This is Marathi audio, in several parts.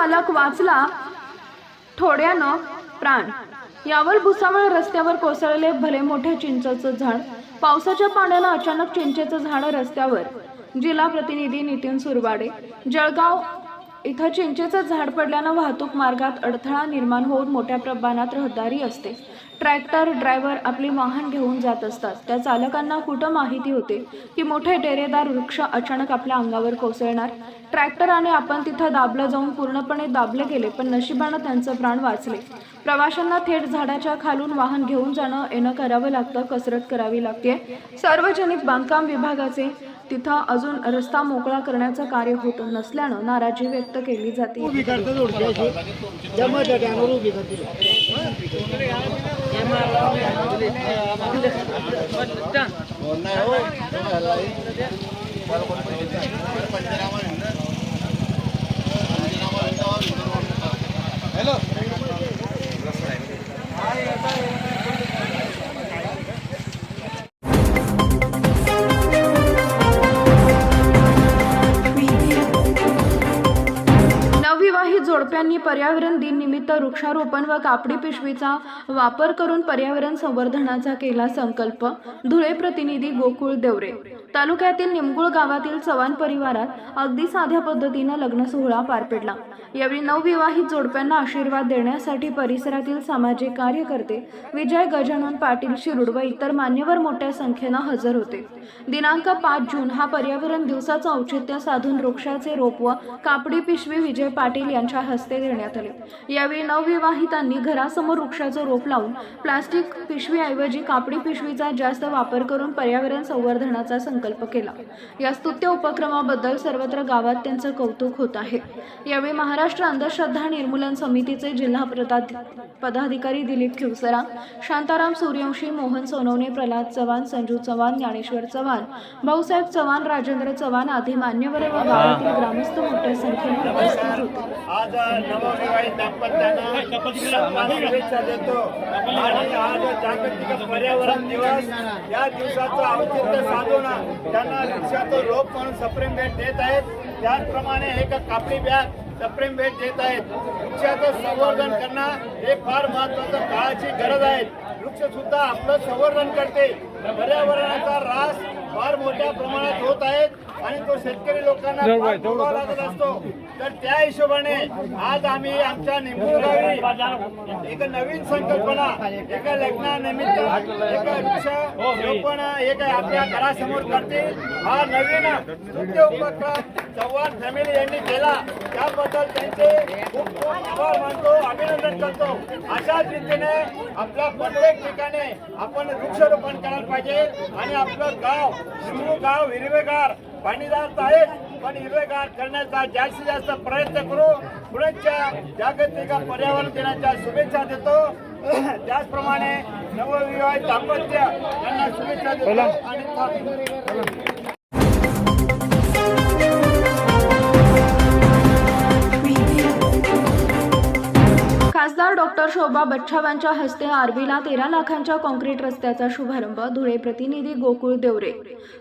चालक वाचला थोड्यानं प्राण. यावर भुसावळ रस्त्यावर कोसळले भले मोठे चिंचेचं झाड. पावसाच्या पाण्यानं अचानक चिंचेचं झाड रस्त्यावर. जिल्हा प्रतिनिधी नितीन सुरवाडे जळगाव इथं चिंचेचं झाड पडल्यानं वाहतूक मार्गात अडथळा निर्माण होऊन मोठ्या प्रमाणात रहदारी असते. ट्रॅक्टर ड्रायव्हर आपले वाहन घेऊन जात असतात. त्या चालकांना कुठं माहिती होते की मोठे डेरेदार वृक्ष अचानक आपल्या अंगावर कोसळणार? ट्रॅक्टराने आपण तिथं दाबलं जाऊन पूर्णपणे दाबले गेले पण नशिबानं त्यांचं प्राण वाचले. प्रवाशांना थेट झाडाच्या खालून वाहन घेऊन जाणं येणं करावं लागतं कसरत करावी लागते. सार्वजनिक बांधकाम विभागाचे तिथं अजून रस्ता मोकळा करण्याचं कार्य होत नसल्यानं नाराजी व्यक्त केली जाते. उभी जोडप्यांनी पर्यावरण दिन निमित्त वृक्षारोपण व कापडी पिशवीचा वापर करून पर्यावरण संवर्धनाचा केला संकल्प. धुळे प्रतिनिधी गोकुळ देवरे. तालुक्यातील निमगुळ गावातील चव्हाण परिवारात अगदी साध्या पद्धतीनं लग्न सोहळा पार पडला. यावेळी नवविवाहित जोडप्यांना आशीर्वाद देण्यासाठी परिसरातील सामाजिक कार्यकर्ते विजय गजानन पाटील शिरूड व इतर मान्यवर मोठ्या संख्येनं हजर होते. दिनांक पाच जून हा पर्यावरण दिवसाचं औचित्य साधून वृक्षाचे रोप व कापडी पिशवी विजय पाटील यांच्या हस्ते देण्यात आले. यावेळी नवविवाहितांनी घरासमोर वृक्षाचं रोप लावून प्लास्टिक पिशवीऐवजी कापडी पिशवीचा जास्त वापर करून पर्यावरण संवर्धनाचा संकल्प केला. या स्तुत्य उपक्रमाबद्दल सर्वत्र गावात त्यांचं कौतुक होत आहे. यावेळी महाराष्ट्र अंधश्रद्धा निर्मूलन समितीचे जिल्हा पदाधिकारी दिलीप खिवसरा शांताराम सूर्यवंशी मोहन सोनवणे प्रल्हाद चव्हाण संजू चव्हाण ज्ञानेश्वर चव्हाण भाऊसाहेब चव्हाण राजेंद्र चव्हाण आदी मान्यवर व गावातील ग्रामस्थ मोठ्या संख्येने उपस्थित होते. आज जागतिक पर्यावरण दिवस या दिवसाचं औचित्य साधून त्यांना वृक्षाचं रोप म्हणून सप्रेम भेट देत आहेत. त्याचप्रमाणे एक कापडी बॅग सप्रेम भेट देत आहेत. वृक्षाचं संवर्धन करणं हे फार महत्वाचं काळाची गरज आहे. वृक्ष सुद्धा आपलं संवर्धन करते. पर्यावरणाचा ऱ्हास फार मोठ्या प्रमाणात होत आहेत आणि तो शेतकरी लोकांना असतो. तर त्या हिशोबाने आज आम्ही आमच्या गावी एक नवीन संकल्पना एका लग्नानिमित्त एका वृक्ष रोपण एक आपल्या घरासमोर करते हा नवीन उपक्रम चव्हाण फॅमिली यांनी केला. त्याबद्दल त्यांचे खूप खूप आभार मानतो अभिनंदन करतो. अशाच रीतीने आपल्या प्रत्येक ठिकाणी आपण वृक्षारोपण करायला पाहिजे आणि आपलं गाव शिमू गाव हिरवेगार पाणीदार तर आहेच पण हिरवेगार करण्याचा जास्तीत जास्त प्रयत्न करू. पुण्याच्या जागतिक पर्यावरण दिनाच्या शुभेच्छा देतो. त्याचप्रमाणे नवविवाहित दाम्पत्य यांना शुभेच्छा देतो. आणि थांबतो. खासदार डॉक्टर शोभा बच्छाव यांच्या हस्ते आर्वीला तेरा लाखांच्या कॉन्क्रीट रस्त्याचा शुभारंभ धुळे प्रतिनिधी गोकुळ देवरे.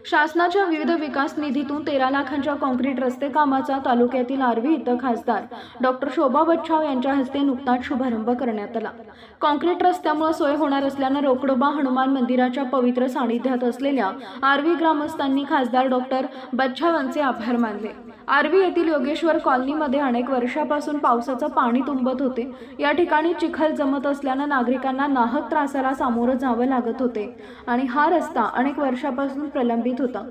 शासनाच्या विविध विकास निधीतून तेरा लाखांच्या कॉन्क्रीट रस्ते कामाचा तालुक्यातील आर्वी इथं खासदार डॉक्टर शोभा बच्छाव यांच्या हस्ते नुकताच शुभारंभ करण्यात आला. कॉन्क्रीट रस्त्यामुळे सोय होणार असल्यानं रोकडोबा हनुमान मंदिराच्या पवित्र सानिध्यात असलेल्या आर्वी ग्रामस्थांनी खासदार डॉक्टर बच्छाव यांचे आभार मानले. आर्वी येथील योगेश्वर कॉलनीमध्ये अनेक वर्षापासून पावसाचं पाणी तुंबत होते. या ठिकाणी चिखल जमत असल्यानं नागरिकांना नाहक त्रासाला सामोरं जावं लागत होते. आणि हा रस्ता अनेक वर्षापासून प्रलंबित होता.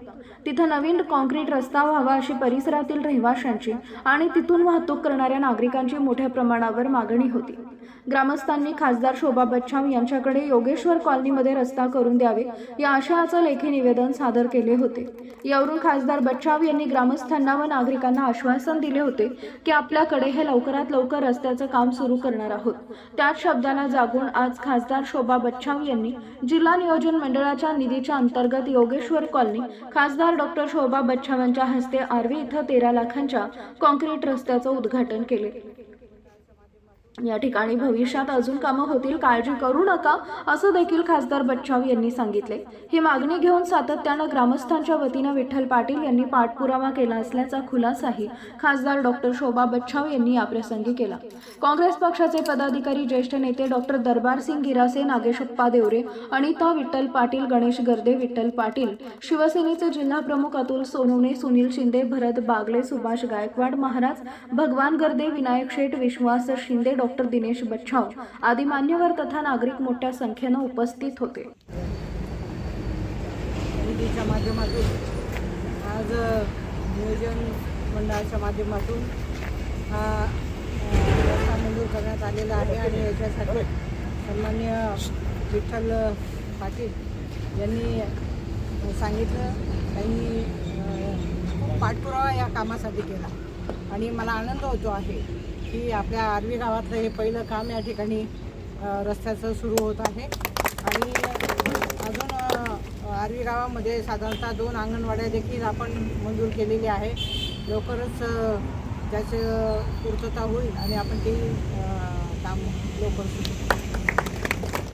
तिथं नवीन कॉन्क्रीट रस्ता व्हावा अशी परिसरातील रहिवाशांची आणि तिथून वाहतूक करणाऱ्या नागरिकांची मोठ्या प्रमाणावर मागणी होती. ग्रामस्थांनी खासदार शोभा बच्छाव यांच्याकडे योगेश्वर कॉलनीमध्ये रस्ता करून द्यावे या आशयाचं लेखी निवेदन सादर केले होते. यावरून खासदार बच्छाव यांनी ग्रामस्थांना व नागरिकांना आश्वासन दिले होते की आपल्याकडे हे लवकरात लवकर रस्त्याचं काम सुरू करणार आहोत. त्याच शब्दाला जागून आज खासदार शोभा बच्छाव यांनी जिल्हा नियोजन मंडळाच्या निधीच्या अंतर्गत योगेश्वर कॉलनी खासदार डॉक्टर शोभा बच्छाव यांच्या हस्ते आर्वी इथं तेरा लाखांच्या कॉन्क्रीट रस्त्याचं उद्घाटन केले. या ठिकाणी भविष्यात अजून कामं होतील काळजी करू नका असं देखील खासदार बच्चाव यांनी सांगितले. ही मागणी घेऊन सातत्यानं ग्रामस्थांच्या वतीनं विठ्ठल पाटील यांनी पाठपुरावा केला असल्याचा खुलासाही खासदार डॉक्टर शोभा बच्छाव यांनी याप्रसंगी केला. काँग्रेस पक्षाचे पदाधिकारी ज्येष्ठ नेते डॉक्टर दरबार सिंग गिरासे नागेशप्पा देवरे अनिता विठ्ठल पाटील गणेश गर्दे विठ्ठल पाटील शिवसेनेचे जिल्हा प्रमुख अतुल सोनवणे सुनील शिंदे भरत बागले सुभाष गायकवाड महाराज भगवान गर्दे विनायक शेठ विश्वास शिंदे डॉक्टर दिनेश बच्छाव आदी मान्यवर तथा नागरिक मोठ्या संख्येनं उपस्थित होते. माध्यमातून आज नियोजन मंडळाच्या माध्यमातून हा रस्ता मंजूर करण्यात आलेला आहे आणि याच्यासाठी सन्मान्य विठ्ठल पाटील यांनी सांगितलं. त्यांनी खूप पाठपुरावा या कामासाठी केला. आणि मला आनंद होतो आहे. की आपल्या आर्वी गावातलं हे पहिलं काम या ठिकाणी रस्त्याचं सुरू होत आहे. आणि अजून आर्वी गावामध्ये साधारणतः दोन अंगणवाड्या देखील आपण मंजूर केलेली आहे लवकरच त्याचं पूर्तता होईल आणि आपण ते काम लवकर सुरू